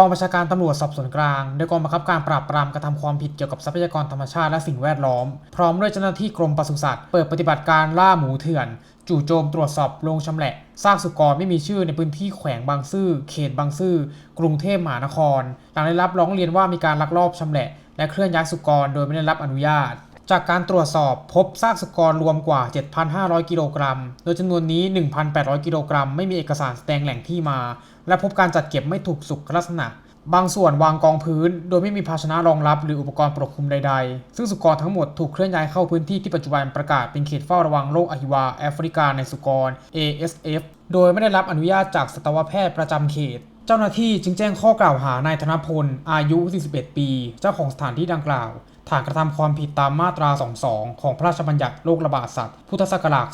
กองบัญชาการตำรวจสอบสวนกลางโดยกองบังคับการปราบปรามกระทำความผิดเกี่ยวกับทรัพยากรธรรมชาติและสิ่งแวดล้อม พร้อมด้วยเจ้าหน้าที่กรมปศุสัตว์เปิดปฏิบัติการล่าหมูเถื่อน จู่โจมตรวจสอบโรงชำแหละซากสุกรไม่มีชื่อในพื้นที่แขวงบางซื่อเขตบางซื่อกรุงเทพมหานคร หลังได้รับร้องเรียนว่ามีการลักลอบชำแหละ และเคลื่อนย้ายสุกรโดยไม่ได้รับอนุญาต จากการตรวจสอบพบซากสุกรรวมกว่า 7,500 กิโลกรัม โดยจำนวนนี้ 1,800 กิโลกรัม ไม่มีเอกสารแสดงแหล่งที่มา และพบการจัดเก็บไม่ถูกสุขลักษณะ บางส่วนวางกองพื้น โดยไม่มีภาชนะรองรับหรืออุปกรณ์ปกคลุมใดๆ ซึ่งสุกรทั้งหมดถูกเคลื่อนย้ายเข้าพื้นที่ที่ปัจจุบันประกาศเป็นเขตเฝ้าระวังโรคอหิวาแอฟริกาในสุกร ASF โดยไม่ได้รับอนุญาตจากสัตวแพทย์ประจำเขต เจ้าหน้าที่จึงแจ้งข้อกล่าวหานายธนพล อายุ 41 ปี เจ้าของสถานที่ดังกล่าว ฐานกระทำความผิดตามมาตรา 22 ของพระราชบัญญัติโรคระบาดสัตว์ พุทธศักราช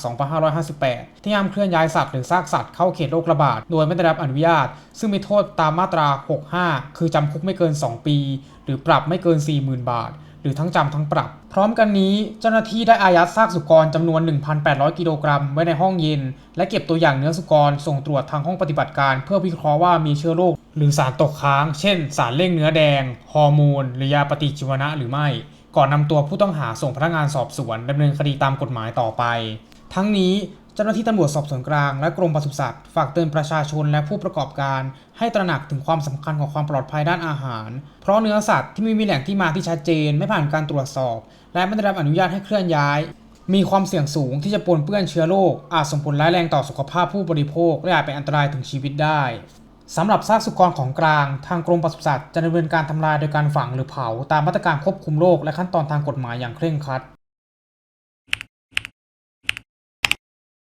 2558 ที่ห้ามเคลื่อนย้ายสัตว์หรือซากสัตว์เข้าเขตโรคระบาด โดยไม่ได้รับอนุญาต ซึ่งมีโทษตามมาตรา 65 คือจำคุกไม่เกิน 2 ปี หรือปรับไม่เกิน 40,000 บาท หรือทั้งจำทั้งปรับ พร้อมกันนี้เจ้าหน้าที่ได้อายัดซากสุกรจำนวน 1,800 กิโลกรัมไว้ในห้องเย็น และเก็บตัวอย่างเนื้อสุกรส่งตรวจทางห้องปฏิบัติการ เพื่อวิเคราะห์ว่ามีเชื้อโรคหรือสารตกค้าง เช่น สารเล่งเนื้อแดง ฮอร์โมน หรือยาปฏิชีวนะหรือไม่ ก่อนนำตัวผู้ต้องหาส่งพนักงานสอบสวนดำเนินคดีตามกฎหมายต่อไป ทั้งนี้เจ้าหน้าที่ตำรวจสอบสวนกลางและกรมปศุสัตว์ฝากเตือนประชาชนและผู้ประกอบการ ให้ตระหนักถึงความสำคัญของความปลอดภัยด้านอาหาร เพราะเนื้อสัตว์ที่ไม่มีแหล่งที่มาที่ชัดเจน ไม่ผ่านการตรวจสอบ และไม่ได้รับอนุญาตให้เคลื่อนย้าย มีความเสี่ยงสูงที่จะปนเปื้อนเชื้อโรคอาจส่งผลร้ายแรงต่อสุขภาพผู้บริโภค และอาจเป็นอันตรายถึงชีวิตได้สำหรับซากสุกรของกลาง ทางกรมปศุสัตว์จะดำเนินการทำลายโดยการฝังหรือเผาตามมาตรการควบคุมโรคและขั้นตอนทางกฎหมายอย่างเคร่งครัด